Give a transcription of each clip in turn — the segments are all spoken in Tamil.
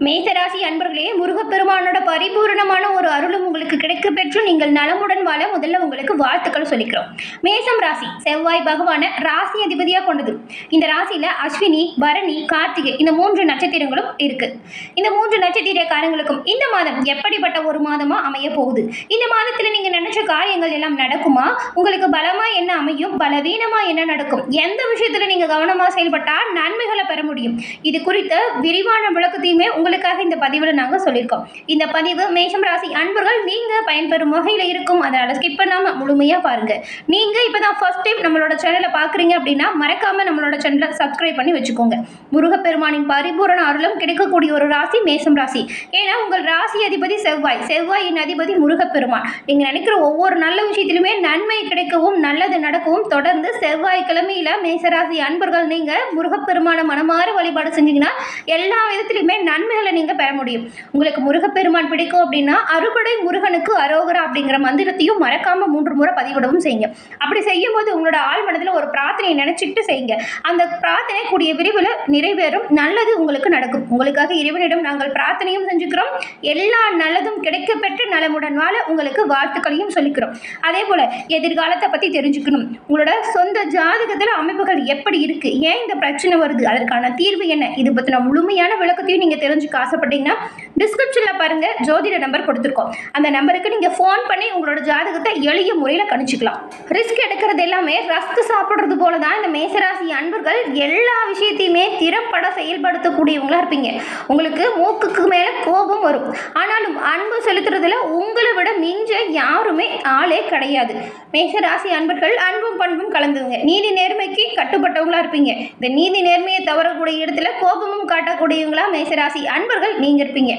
மேசராசி அன்பர்களே முருகப்பெருமானோட பரிபூரணமான ஒரு அருளும் உங்களுக்கு கிடைக்க பெற்று நீங்கள் நலமுடன் வாழ முதல்ல உங்களுக்கு வாழ்த்துக்கள் சொல்லிக்கிறோம். மேசம் ராசி செவ்வாய் பகவான ராசி அதிபதியாக கொண்டது. இந்த ராசியில் அஸ்வினி பரணி கார்த்திகை இந்த மூன்று நட்சத்திரங்களும் இருக்கு. இந்த மூன்று நட்சத்திரக்காரங்களுக்கும் இந்த மாதம் எப்படிப்பட்ட ஒரு மாதமா அமைய போகுது? இந்த மாதத்தில் நீங்க நினைச்ச காரியங்கள் எல்லாம் நடக்குமா? உங்களுக்கு பலமா என்ன அமையும்? பலவீனமா என்ன நடக்கும்? எந்த விஷயத்துல நீங்க கவனமா செயல்பட்டால் நன்மைகளை பெற முடியும்? இது குறித்த விரிவான விளக்கத்தையுமே உங்களுக்காக இந்த பதிவில் நாங்கள் சொல்லியிருக்கோம். இந்த பதிவு மேஷம் ராசி அன்பர்கள் நீங்கள் பயன்பெறும் வகையில் இருக்கும். அதனால் ஸ்கிப் பண்ணாமல் முழுமையாக பாருங்கள் நீங்கள் இப்போ தான் ஃபர்ஸ்ட் டைம் நம்மளோட சேனலை பார்க்குறீங்க அப்படின்னா மறக்காமல் நம்மளோட சேனலை சப்ஸ்கிரைப் பண்ணி வச்சுக்கோங்க. முருகப்பெருமானின் பரிபூரண அருளும் கிடைக்கக்கூடிய ஒரு ராசி மேஷம் ராசி. ஏன்னா உங்கள் ராசி அதிபதி செவ்வாய். செவ்வாயின் அதிபதி முருகப்பெருமான். நீங்கள் நினைக்கிற ஒவ்வொரு நல்ல விஷயத்திலுமே நன்மை கிடைக்கவும் நல்லது நடக்கவும் தொடர்ந்து செவ்வாய் கிழமையில் மேசராசி அன்பர்கள் நீங்கள் முருகப்பெருமான மனமாற வழிபாடு செஞ்சீங்கன்னா எல்லா விதத்திலுமே நன்மைகளை நீங்கள் பெற முடியும். உங்களுக்கு முருகப்பெருமான் பிடிக்கும் அப்படின்னா அறுபடை முருகனுக்கு அரோகரா அப்படிங்கிற மந்திரத்தையும் மறக்காம மூன்று முறை பதிவிடவும் செய்யுங்க. அப்படி செய்யும் போது உங்களோட ஆள் மனதில் ஒரு பிரார்த்தனையை நினைச்சிட்டு செய்யுங்க. அந்த பிரார்த்தனை கூடிய விரிவில் நிறைவேறும். நல்லது உங்களுக்கு நடக்கும். உங்களுக்காக இறைவனிடம் நாங்கள் பிரார்த்தனையும் செஞ்சுக்கிறோம். எல்லா நல்லதும் கிடைக்கப்பெற்று நலமுடன் வாழ உங்களுக்கு வாழ்த்துக்களையும் சொல்லிக்கிறோம். அதே போல எதிர்காலத்தை பற்றி தெரிஞ்சுக்கணும். உங்களோட சொந்த ஜாதகத்தில் அமைப்புகள் எப்படி இருக்கு? ஏன் இந்த பிரச்சனை வருது? அதற்கான தீர்வு என்ன? இது பற்றின முழுமையான விளக்கத்தையும் நீங்கள் தெரிஞ்சுக்க ஆசைப்பட்டீங்கன்னா டிஸ்கிரிப்ஷனில் பாருங்க ஜோதிட நம்பர் கொடுத்துருக்கோம். அந்த நம்பருக்கு நீங்கள் ஃபோன் பண்ணி உங்களோட ஜாதகத்தை எளிய முறையில் கணிச்சிக்கலாம். ரிஸ்க் எடுக்கிறது எல்லாமே ரஸ்க் சாப்பிட்றது போல தான் இந்த மேசராசி அன்பர்கள் எல்லா விஷயத்தையுமே திறப்பட செயல்படுத்தக்கூடியவங்களா இருப்பீங்க. உங்களுக்கு மூக்குக்கு மேலே கோபம் வரும். ஆனாலும் அன்பு செலுத்துறதுல உங்களை விட மிஞ்ச யாருமே ஆளே கிடையாது. மேஷராசி அன்பர்கள் அன்பும் பண்பும் கலந்துங்க நீதி நேர்மைக்கு கட்டுப்பட்டவங்களா இருப்பீங்க. இந்த நீதி நேர்மையை தவறக்கூடிய இடத்துல கோபமும் காட்டக்கூடியவங்களா மேஷராசி அன்பர்கள் நீங்க இருப்பீங்க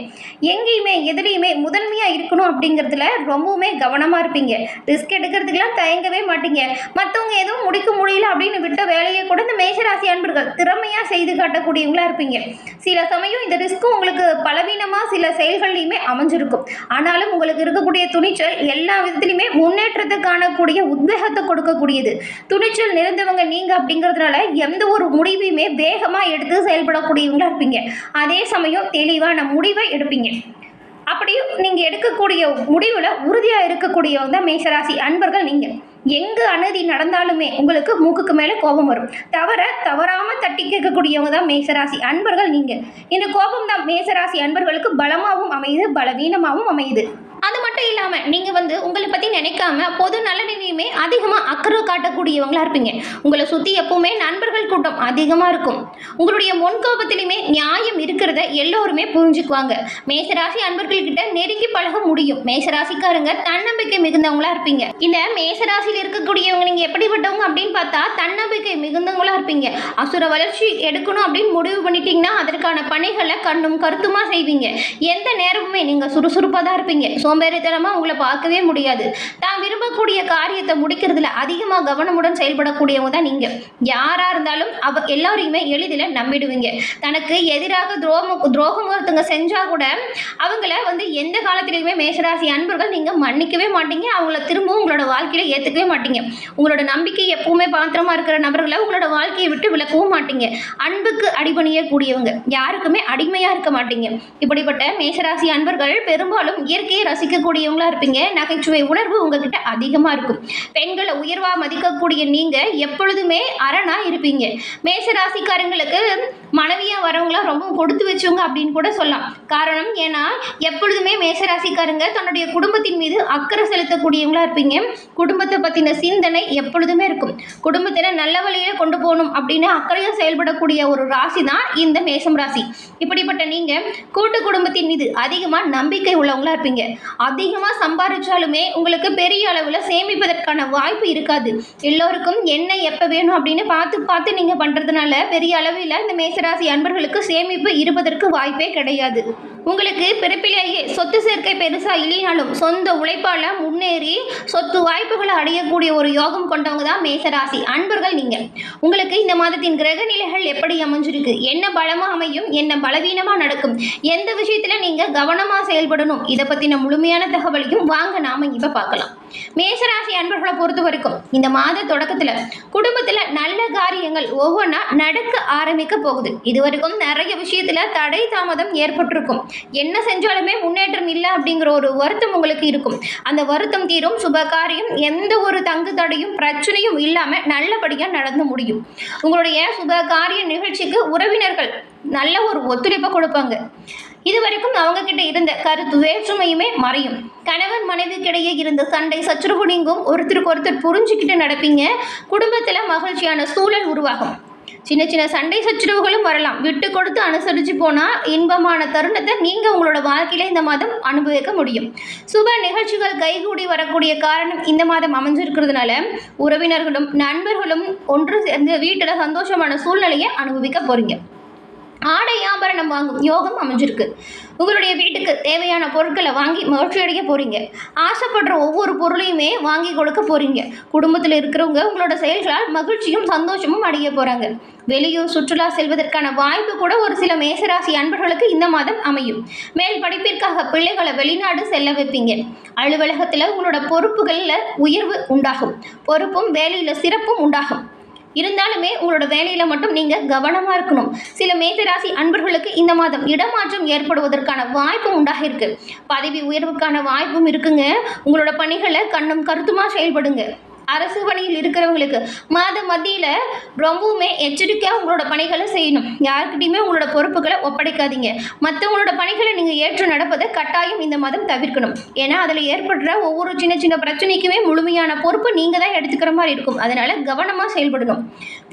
எங்கேயுமே எதுலேயுமே முதன்மையா இருக்கணும் அப்படிங்கிறதுல ரொம்பவுமே கவனமா இருப்பீங்க. ரிஸ்க் எடுக்கிறதுக்கெல்லாம் தயங்கவே மாட்டீங்க. மற்றவங்க எதுவும் முடிக்க முடியல அப்படின்னு விட்ட வேலையை கூட இந்த மேஷராசி அன்பர்கள் திறமையா செய்து காட்டக்கூடியவங்களா இருப்பீங்க. சில சமயம் இந்த ரிஸ்க்கும் உங்களுக்கு பலவீனமா சில செயல்கள்லையுமே அமைஞ்சிருக்கும். ஆனாலும் உங்களுக்கு இருக்கக்கூடிய துணிச்சல் எல்லா விதத்திலுமே முன்னேற்றத்தை காணக்கூடிய உத்வேகத்தை கொடுக்கக்கூடியது. துணிச்சல் நிறைந்தவங்க நீங்க அப்படிங்கிறதுனால எந்த ஒரு முடிவையுமே வேகமா எடுத்து செயல்படக்கூடியவங்களா இருப்பீங்க. அதே சமயம் தெளிவான முடிவை எடுப்பீங்க. அப்படி நீங்கள் எடுக்கக்கூடிய முடிவில் உறுதியாக இருக்கக்கூடியவங்க தான் மேசராசி அன்பர்கள் நீங்க. எங்கு அநீதி நடந்தாலுமே உங்களுக்கு மூக்குக்கு மேலே கோபம் வரும். தவற தவறாமல் தட்டி கேட்கக்கூடியவங்க தான் மேசராசி அன்பர்கள் நீங்க. இந்த கோபம் தான் மேசராசி அன்பர்களுக்கு பலமாகவும் அமையுது பலவீனமாகவும் அமையுது. அது மட்டும் இல்லாமல் நீங்கள் வந்து உங்களை பற்றி நினைக்காம பொது நலனிலையுமே அதிகமாக அக்கறை காட்டக்கூடியவங்களா இருப்பீங்க. உங்களை சுற்றி எப்பவுமே நண்பர்கள் கூட்டம் அதிகமாக இருக்கும். உங்களுடைய முன்கோபத்திலையுமே நியாயம் இருக்கிறத எல்லோருமே புரிஞ்சுக்குவாங்க. மேசராசி அன்பர்கள்கிட்ட நெருங்கி பழக முடியும். மேசராசிக்காரங்க தன்னம்பிக்கை மிகுந்தவங்களா இருப்பீங்க. இந்த மேசராசியில் இருக்கக்கூடியவங்க நீங்கள் எப்படிப்பட்டவங்க அப்படின்னு பார்த்தா தன்னம்பிக்கை மிகுந்தவங்களா இருப்பீங்க. அசுர வளர்ச்சி எடுக்கணும் அப்படின்னு முடிவு பண்ணிட்டீங்கன்னா அதற்கான பணிகளை கண்ணும் கருத்துமா செய்வீங்க. எந்த நேரமுமே நீங்கள் சுறுசுறுப்பாக தான் இருப்பீங்க. சோம்பேறித்தனமாக உங்களை பார்க்கவே முடியாது. தான் விரும்பக்கூடிய காரியத்தை முடிக்கிறதுல அதிகமாக கவனமுடன் செயல்படக்கூடியவங்க தான் நீங்கள் யாராக இருந்தாலும் அவ எல்லாரையுமே எளிதில் நம்பிடுவீங்க. தனக்கு எதிராக துரோகம் துரோகம் ஒருத்தவங்க செஞ்சால் கூட அவங்கள வந்து எந்த காலத்திலையுமே மேஷராசி அன்பர்கள் நீங்கள் மன்னிக்கவே மாட்டீங்க. அவங்கள திரும்பவும் உங்களோட வாழ்க்கையில் ஏற்றுக்கவே மாட்டீங்க. உங்களோட நம்பிக்கை எப்பவுமே பாத்திரமா இருக்கிற நபர்களை உங்களோட வாழ்க்கையை விட்டு விலக்கவும் மாட்டீங்க. அன்புக்கு அடிபணியக்கூடியவங்க. யாருக்குமே அடிமையாக இருக்க மாட்டீங்க. இப்படிப்பட்ட மேஷராசி அன்பர்கள் பெரும்பாலும் இயற்கையை ரசிக்கக்கூடியவங்களா இருப்பீங்க. நகைச்சுவை உணர்வு உங்ககிட்ட அதிகமாக இருக்கும். பெண்களை உயர்வாக மதிக்கக்கூடிய நீங்கள் எப்பொழுதுமே அரணா இருப்பீங்க. மேச ராசிக்காரங்களுக்கு மனைவியாக வரவங்களாம் ரொம்ப கொடுத்து வச்சவங்க அப்படின்னு கூட சொல்லலாம். காரணம் ஏன்னா எப்பொழுதுமே மேசராசிக்காரங்க தன்னுடைய குடும்பத்தின் மீது அக்கறை செலுத்தக்கூடியவங்களா இருப்பீங்க. குடும்பத்தை பற்றின சிந்தனை எப்பொழுதுமே இருக்கும். குடும்பத்தினை நல்ல வழியில் கொண்டு போகணும் அப்படின்னு அக்கறையும் செயல்படக்கூடிய ஒரு ராசி தான் இந்த மேசம் ராசி. இப்படிப்பட்ட நீங்கள் கூட்டு குடும்பத்தின் மீது அதிகமாக நம்பிக்கை உள்ளவங்களா இருப்பீங்க. அதிகமாக சம்பாதிச்சாலுமே உங்களுக்கு பெரிய அளவில் சேமிப்பதற்கான வாய்ப்பு இருக்காது. எல்லோருக்கும் என்ன எப்போ வேணும் அப்படின்னு பார்த்து பார்த்து நீங்கள் பண்ணுறதுனால பெரிய அளவில் இந்த ராசி அன்பர்களுக்கு சேமிப்பு இருப்பதற்கு வாய்ப்பே கிடையாது. உங்களுக்கு பிறப்பிலேயே சொத்து சேர்க்கை பெருசாக இல்லைனாலும் சொந்த உழைப்பால் முன்னேறி சொத்து வாய்ப்புகளை அடையக்கூடிய ஒரு யோகம் கொண்டவங்க தான் மேசராசி அன்பர்கள் நீங்கள் உங்களுக்கு இந்த மாதத்தின் கிரக நிலைகள் எப்படி அமைஞ்சிருக்கு? என்ன பலமாக அமையும்? என்ன பலவீனமாக நடக்கும்? எந்த விஷயத்தில் நீங்கள் கவனமாக செயல்படணும்? இதை பற்றின முழுமையான தகவலையும் வாங்க நாம இப்போ பார்க்கலாம். மேஷராசி அன்பர்களை பொறுத்த வரைக்கும் இந்த மாத தொடக்கத்தில் குடும்பத்தில் நல்ல காரியங்கள் ஒவ்வொன்றா நடக்க ஆரம்பிக்க போகுது. இது வரைக்கும் நிறைய விஷயத்தில் தடை தாமதம் ஏற்பட்டிருக்கும். என்ன செஞ்சாலுமே முன்னேற்றம் இல்லை அப்படிங்கிற ஒரு வருத்தம் உங்களுக்கு இருக்கும். அந்த வருத்தம் தீரும் சுப காரியம் எந்த ஒரு தங்கு தடையும் பிரச்சனையும் இல்லாமல் நல்லபடியாக நடந்து முடியும். உங்களுடைய சுப காரிய நிகழ்ச்சிக்கு உறவினர்கள் நல்ல ஒரு ஒத்துழைப்பை கொடுப்பாங்க. இது வரைக்கும் அவங்க கிட்ட இருந்த கருத்து வேற்றுமையுமே மறையும். கணவன் மனைவிக்கிடையே இருந்த சண்டை சச்சரவு நீங்கும். ஒருத்தருக்கு ஒருத்தர் புரிஞ்சுக்கிட்டு நடப்பீங்க. குடும்பத்தில் மகிழ்ச்சியான சூழல் உருவாகும். சின்ன சின்ன சண்டை சச்சுரவுகளும் வரலாம். விட்டு கொடுத்து அனுசரித்து போனால் இன்பமான தருணத்தை நீங்கள் உங்களோட வாழ்க்கையில் இந்த மாதம் அனுபவிக்க முடியும். சுப நிகழ்ச்சிகள் கைகூடி வரக்கூடிய காரணம் இந்த மாதம் அமைஞ்சிருக்கிறதுனால உறவினர்களும் நண்பர்களும் ஒன்று சேர்ந்து வீட்டில் சந்தோஷமான சூழ்நிலையை அனுபவிக்க போகிறீங்க ஆடை ஆபரணம் வாங்கும் யோகம் அமைஞ்சிருக்கு. உங்களுடைய வீட்டுக்கு தேவையான பொருட்களை வாங்கி மகிழ்ச்சி அடைய போகிறீங்க ஆசைப்படுற ஒவ்வொரு பொருளையுமே வாங்கி கொடுக்க போகிறீங்க குடும்பத்தில் இருக்கிறவங்க உங்களோட செயல்களால் மகிழ்ச்சியும் சந்தோஷமும் அடைய போகிறாங்க வெளியூர் சுற்றுலா செல்வதற்கான வாய்ப்பு கூட ஒரு சில மேசராசி அன்பர்களுக்கு இந்த மாதம் அமையும். மேல் படிப்பிற்காக பிள்ளைகளை வெளிநாடு செல்ல வைப்பீங்க. அலுவலகத்தில் உங்களோட பொறுப்புகளில் உயர்வு உண்டாகும். பொறுப்பும் வேலையில் சிறப்பும் உண்டாகும். இருந்தாலுமே உங்களோட வேலையில் மட்டும் நீங்கள் கவனமாக இருக்கணும். சில மேசராசி அன்பர்களுக்கு இந்த மாதம் இடமாற்றம் ஏற்படுவதற்கான வாய்ப்பும் உண்டாக பதவி உயர்வுக்கான வாய்ப்பும் இருக்குங்க. உங்களோட பணிகளை கண்ணும் கருத்துமாக செயல்படுங்க. அரசு பணியில் இருக்கிறவங்களுக்கு மாத மத்தியில் ரொம்பவுமே எச்சரிக்கையாக உங்களோட பணிகளை செய்யணும். யாருக்கிட்டையுமே உங்களோட பொறுப்புகளை ஒப்படைக்காதீங்க. மற்றவங்களோட பணிகளை நீங்கள் ஏற்று நடப்பதை கட்டாயம் இந்த மாதம் தவிர்க்கணும். ஏன்னா அதில் ஏற்படுற ஒவ்வொரு சின்ன சின்ன பிரச்சனைக்குமே முழுமையான பொறுப்பு நீங்கள் தான் எடுத்துக்கிற மாதிரி இருக்கும். அதனால் கவனமாக செயல்படணும்.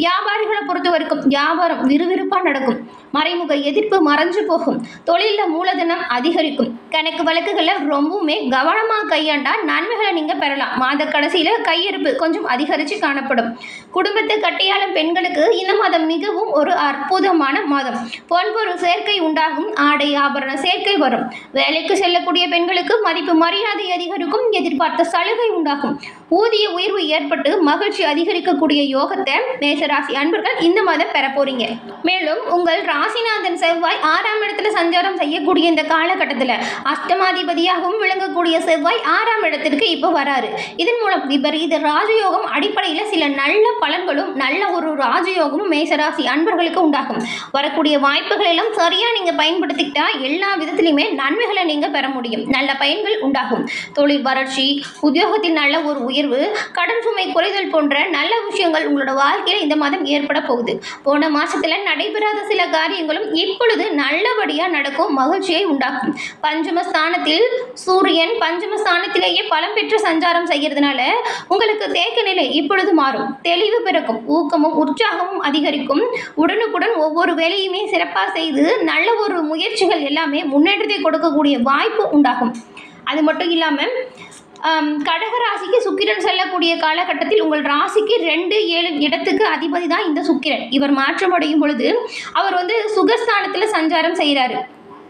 வியாபாரிகளை பொறுத்த வரைக்கும் வியாபாரம் விறுவிறுப்பாக நடக்கும். மறைமுக எதிர்ப்பு மறைஞ்சு போகும். தொழிலில் மூலதனம் அதிகரிக்கும். கணக்கு வழக்குகளில் ரொம்பவுமே கவனமாக கையாண்டால் நன்மைகளை நீங்கள் பெறலாம். மாத கடைசியில் கையிருப்பு கொஞ்சம் அதிகரித்து காணப்படும். குடும்பத்தை கட்டியாளும் பெண்களுக்கு இந்த மாதம் மிகவும் ஒரு அற்புதமான மாதம். பொன்பொருள் சேர்க்கை உண்டாகும். ஆடை ஆபரண சேர்க்கை வரும். வேலைக்கு செல்லக்கூடிய பெண்களுக்கு மதிப்பு மரியாதை அதிகரிக்கும். எதிர்பார்த்த சலுகை உண்டாகும். ஊதிய உயர்வு ஏற்பட்டு மகிழ்ச்சி அதிகரிக்கக்கூடிய யோகத்தை மேசராசி அன்பர்கள் இந்த மாதம் பெற போறீங்க. மேலும் உங்கள் ராசிநாதன் செவ்வாய் ஆறாம் இடத்துல சஞ்சாரம் செய்யக்கூடிய இந்த காலகட்டத்தில் அஷ்டமாதிபதியாகவும் விளங்கக்கூடிய செவ்வாய் ஆறாம் இடத்திற்கு இப்போ வராரு. இதன் மூலம் விபரீத ராஜயோகம் அடிப்படையில் சில நல்ல பலன்களும் நல்ல ஒரு ராஜயோகமும் மேசராசி அன்பர்களுக்கு உண்டாகும். வரக்கூடிய வாய்ப்புகள் எல்லாம் சரியாக நீங்கள் பயன்படுத்திக்கிட்டா எல்லா விதத்திலையுமே நன்மைகளை நீங்கள் பெற முடியும். நல்ல பயன்கள் உண்டாகும். தொழில் வளர்ச்சி உத்தியோகத்தில் நல்ல ஒரு உயர்வு கடன் சுமை குறைதல் போன்ற நல்ல விஷயங்கள் உங்களோட வாழ்க்கையில் இந்த மாதம் ஏற்பட போகுது. போன மாசத்துல நடைபெறாத சில காரியங்களும் இப்பொழுது நல்லபடியாக நடக்கும் மகிழ்ச்சியை உண்டாக்கும். பஞ்சமஸ்தானத்தில் சூரியன் பஞ்சமஸ்தானத்திலேயே பலம் பெற்று சஞ்சாரம் செய்கிறதுனால உங்களுக்கு தேக்க நிலை இப்பொழுது மாறும். தெளிவு பிறக்கும் ஊக்கமும் உற்சாகமும் அதிகரிக்கும். உடனுக்குடன் ஒவ்வொரு வேலையுமே சிறப்பாக செய்து நல்ல ஒரு முயற்சிகள் எல்லாமே முன்னேற்றத்தை கொடுக்கக்கூடிய வாய்ப்பு உண்டாகும். அது மட்டும் இல்லாமல் கடக ராசிக்கு சுக்கிரன் செல்லக்கூடிய காலகட்டத்தில் உங்கள் ராசிக்கு ரெண்டு ஏழு இடத்துக்கு அதிபதி தான் இந்த சுக்கிரன். இவர் மாற்றமடையும் பொழுது அவர் வந்து சுகஸ்தானத்தில் சஞ்சாரம் செய்கிறாரு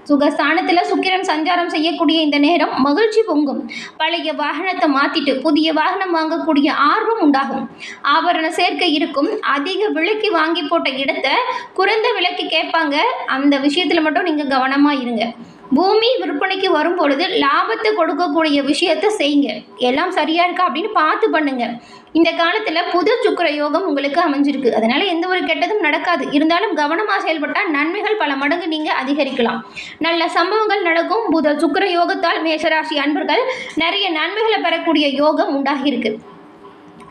சுகஸ்தானத்தில் சுக்கிரன் சஞ்சாரம் செய்யக்கூடிய இந்த நேரம் மகிழ்ச்சி பொங்கும். பழைய வாகனத்தை மாற்றிட்டு புதிய வாகனம் வாங்கக்கூடிய ஆர்வம் உண்டாகும். ஆபரண சேர்க்கை இருக்கும். அதிக விலைக்கு வாங்கி போட்ட இடத்த குறைந்த விலைக்கு கேட்பாங்க. அந்த விஷயத்தில் மட்டும் நீங்கள் கவனமாக இருங்க. பூமி விற்பனைக்கு வரும் பொழுது லாபத்தை கொடுக்கக்கூடிய விஷயத்தை செய்யுங்க. எல்லாம் சரியா இருக்கா அப்படின்னு பார்த்து பண்ணுங்க. இந்த காலத்தில் புது சுக்கர யோகம் உங்களுக்கு அமைஞ்சிருக்கு. அதனால எந்த ஒரு கெட்டதும் நடக்காது. இருந்தாலும் கவனமாக செயல்பட்டால் நன்மைகள் பல மடங்கு நீங்கள் அதிகரிக்கலாம். நல்ல சம்பவங்கள் நடக்கும். புத சுக்கிர யோகத்தால் மேஷராசி அன்பர்கள் நிறைய நன்மைகளை பெறக்கூடிய யோகம் உண்டாகியிருக்கு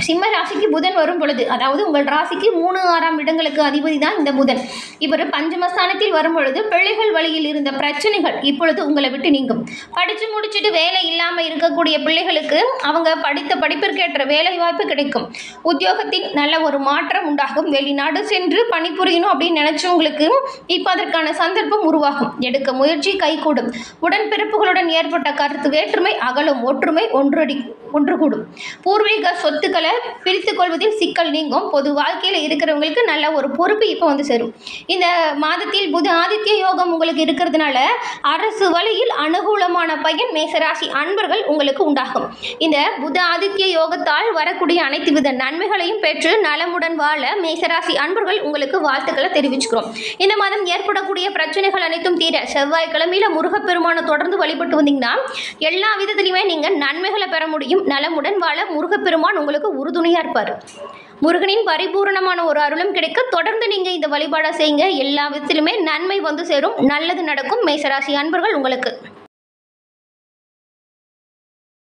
சிம்ம ராசிக்கு புதன் வரும் பொழுது அதாவது உங்கள் ராசிக்கு மூணு ஆறாம் இடங்களுக்கு அதிபதி தான் இந்த புதன். இவர் பஞ்சமஸ்தானத்தில் வரும் பொழுது பிள்ளைகள் வழியில் இருந்த பிரச்சனைகள் இப்பொழுது உங்களை விட்டு நீங்கும். படித்து முடிச்சுட்டு வேலை இல்லாமல் இருக்கக்கூடிய பிள்ளைகளுக்கு அவங்க படித்த படிப்பிற்கேற்ற வேலை வாய்ப்பு கிடைக்கும். உத்தியோகத்தின் நல்ல ஒரு மாற்றம் உண்டாகும். வெளிநாடு சென்று பணிபுரியணும் அப்படின்னு நினைச்சவங்களுக்கு இப்போ அதற்கான சந்தர்ப்பம் உருவாகும். எடுக்க முயற்சி கைகூடும். உடன்பிறப்புகளுடன் ஏற்பட்ட கருத்து வேற்றுமை அகலும் ஒற்றுமை ஒன்றடி ஒன்று கூடும் பூர்வீக சொத்துக்களை பிரித்து கொள்வதில் சிக்கல் நீங்கும். பொது வாழ்க்கையில் இருக்கிறவங்களுக்கு நல்ல ஒரு பொறுப்பு இப்போ வந்து சேரும். இந்த மாதத்தில் புது ஆதித்ய யோகம் உங்களுக்கு இருக்கிறதுனால அரசு வழியில் அனுகூலமான பயன் மேசராசி அன்பர்கள் உங்களுக்கு உண்டாகும். இந்த புத ஆதித்ய யோகத்தால் வரக்கூடிய அனைத்து வித நன்மைகளையும் பெற்று நலமுடன் வாழ மேசராசி அன்பர்கள் உங்களுக்கு வாழ்த்துக்களை தெரிவிச்சுக்கிறோம். இந்த மாதம் ஏற்படக்கூடிய பிரச்சனைகள் அனைத்தும் தீர செவ்வாய்க்கிழமையில முருகப்பெருமான தொடர்ந்து வழிபட்டு வந்தீங்கன்னா எல்லா விதத்திலையுமே நீங்கள் நன்மைகளை பெற முடியும். வாழ்க்கையும் நலமுடன் வாழ முருகப்பெருமான் உங்களுக்கு உறுதுணையாக இருப்பார். முருகனின் பரிபூரணமான ஒரு அருளும் கிடைக்க தொடர்ந்து நீங்கள் இந்த வழிபாடை செய்யுங்க. எல்லா விதத்திலுமே நன்மை வந்து சேரும். நல்லது நடக்கும். மேசராசி அன்பர்கள் உங்களுக்கு